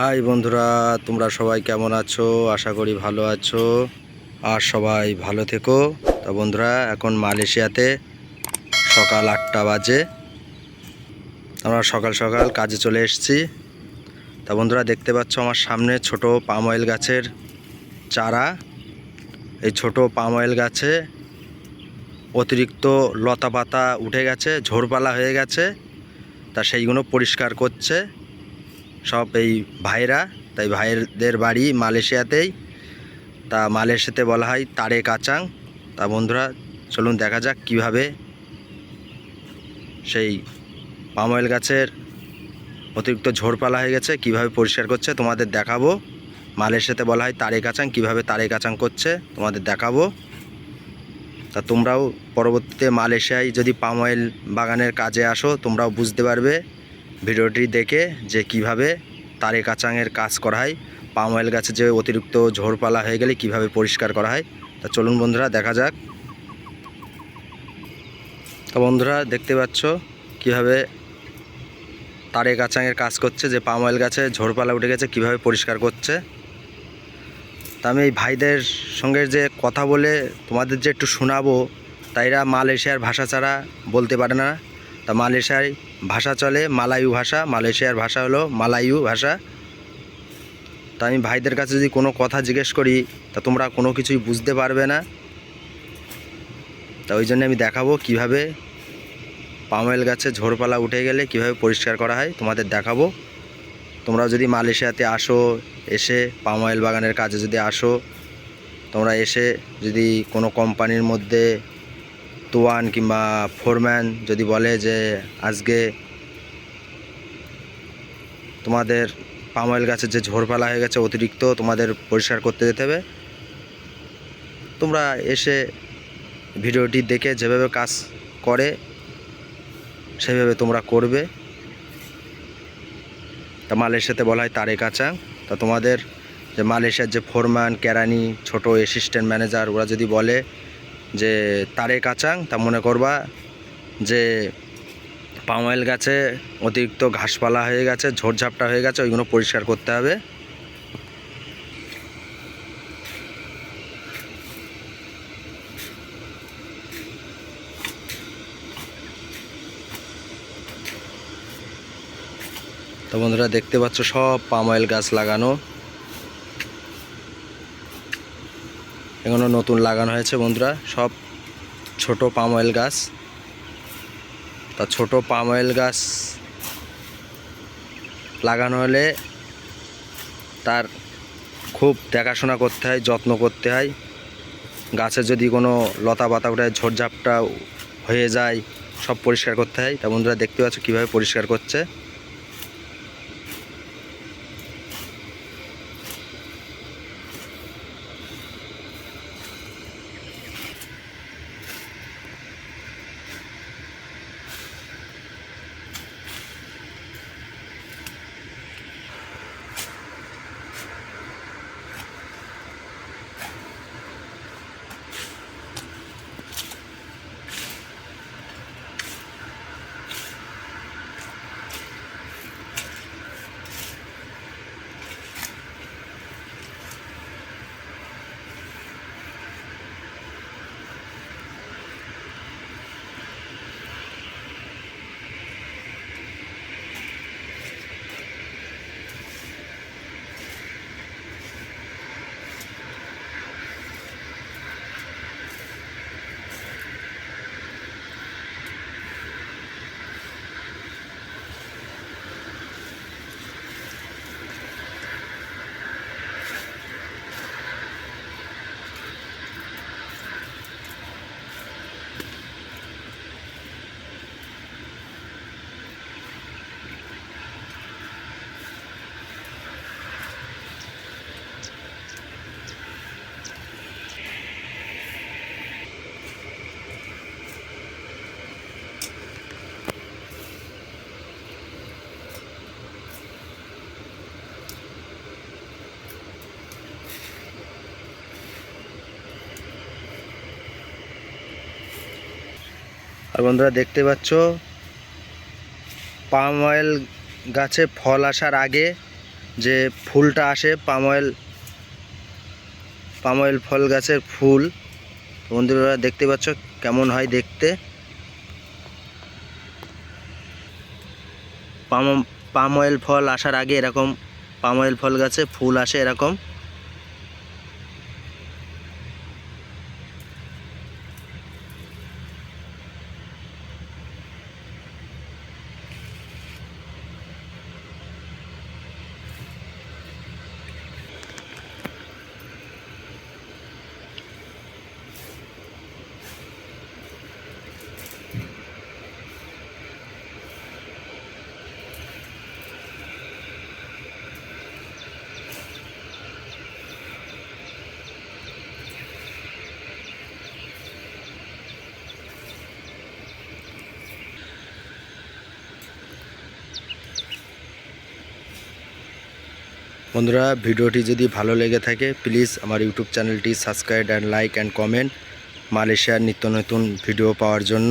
High বন্ধুরা, তোমরা সবাই কেমন আছো? আশা করি ভালো আছো। আর সবাই ভালো থেকো। তা বন্ধুরা, এখন মালয়েশিয়াতে সকাল আটটা বাজে। আমরা সকাল সকাল কাজে চলে এসেছি। তা বন্ধুরা, দেখতে পাচ্ছ আমার সামনে ছোট পাম অয়েল গাছের চারা। এই ছোট পাম অয়েল গাছে অতিরিক্ত লতা পাতা উঠে গেছে, ঝোরপালা হয়ে গেছে। তা সেইগুলো পরিষ্কার করছে। সব এই ভাইরা, তাই ভাইদের বাড়ি মালয়েশিয়াতেই। তা মালয়েশিয়াতে বলা হয় তারে কাচাং। তা বন্ধুরা, চলুন দেখা যাক কীভাবে সেই পাম অয়েল গাছের অতিরিক্ত ঝোড়পালা হয়ে গেছে, কীভাবে পরিষ্কার করছে, তোমাদের দেখাবো। মালয়েশিয়াতে বলা হয় তারে কাচাং, কীভাবে তারে কাচাং করছে, তোমাদের দেখাবো। তা তোমরাও পরবর্তীতে মালয়েশিয়ায় যদি পাম অয়েল বাগানের কাজে আসো, তোমরাও বুঝতে পারবে। ভিডিওটি দেখে যে কীভাবে তারে কাচাংয়ের কাজ করা হয়, পাম অয়েল গাছে যে অতিরিক্ত ঝোড়পালা হয়ে গেলে কীভাবে পরিষ্কার করা হয়, তা চলুন বন্ধুরা দেখা যাক। তো বন্ধুরা দেখতে পাচ্ছ কীভাবে তারে কাচাংয়ের কাজ করছে, যে পাম অয়েল গাছে ঝোড়পালা উঠে গেছে, কীভাবে পরিষ্কার করছে। তা আমি এই ভাইদের সঙ্গে যে কথা বলে তোমাদের যে একটু শোনাবো, তাইরা মালয়েশিয়ার ভাষা ছাড়া বলতে পারে না। তা মালয়েশিয়ায় ভাষা চলে, মালায়ু ভাষা। মালয়েশিয়ার ভাষা হলো মালায়ু ভাষা। তা আমি ভাইদের কাছে যদি কোনো কথা জিজ্ঞেস করি, তা তোমরা কোনো কিছুই বুঝতে পারবে না। তা ওই জন্য আমি দেখাবো কীভাবে পাময়েল গাছে ঝোড়পালা উঠে গেলে কীভাবে পরিষ্কার করা হয়, তোমাদের দেখাবো। তোমরা যদি মালয়েশিয়াতে আসো, এসে পাম অয়েল বাগানের কাজে যদি আসো, তোমরা এসে যদি কোনো কোম্পানির মধ্যে তোয়ান কিংবা ফোরম্যান যদি বলে যে আজকে তোমাদের পাম অয়েল গাছের যে ঝোড়পালা হয়ে গেছে অতিরিক্ত তোমাদের পরিষ্কার করতে যেতে হবে। তোমরা এসে ভিডিওটি দেখে যেভাবে কাজ করে, সেভাবে তোমরা করবে। তা মালয়েশিয়াতে বলা হয় তারে কাঁচা তা তোমাদের যে মালয়েশিয়ার যে ফোরম্যান কেরানি, ছোট অ্যাসিস্ট্যান্ট ম্যানেজার ওরা যদি বলে যে তারে কাচাং, তা মনে করবা যে পাম গাছে অতিরিক্ত ঘাসপালা হয়ে গেছে, ঝোড়ঝাপটা হয়ে গেছে, ওইগুলো পরিষ্কার করতে হবে। তো বন্ধুরা দেখতে পাচ্ছ সব পাম অয়েল গাছ লাগানো। এগুলো নতুন লাগানো হয়েছে বন্ধুরা, সব ছোট পাম অয়েল গাছ। তা ছোট পাম অয়েল গাছ লাগানো হলে তার খুব দেখাশোনা করতে হয়, যত্ন করতে হয়। গাছে যদি কোনো লতা পাতা উঠে ঝোড়ঝাপটা হয়ে যায়, সব পরিষ্কার করতে হয়। তা বন্ধুরা দেখতে পাচ্ছ কীভাবে পরিষ্কার করছে। আর বন্ধুরা দেখতে পাচ্ছ পাম অয়েল গাছে ফল আসার আগে যে ফুলটা আসে পাম অয়েল পাম অয়েল ফল গাছের ফুল। বন্ধুরা দেখতে পাচ্ছ কেমন হয় দেখতে। পাম পাম অয়েল ফল আসার আগে এরকম পাম অয়েল ফল গাছে ফুল আসে এরকম। বন্ধুরা, ভিডিওটি যদি ভালো লেগে থাকে প্লিজ আমার ইউটিউব চ্যানেলটি subscribe and like and comment মালয়েশিয়ার নিত্য নতুন ভিডিও পাওয়ার জন্য।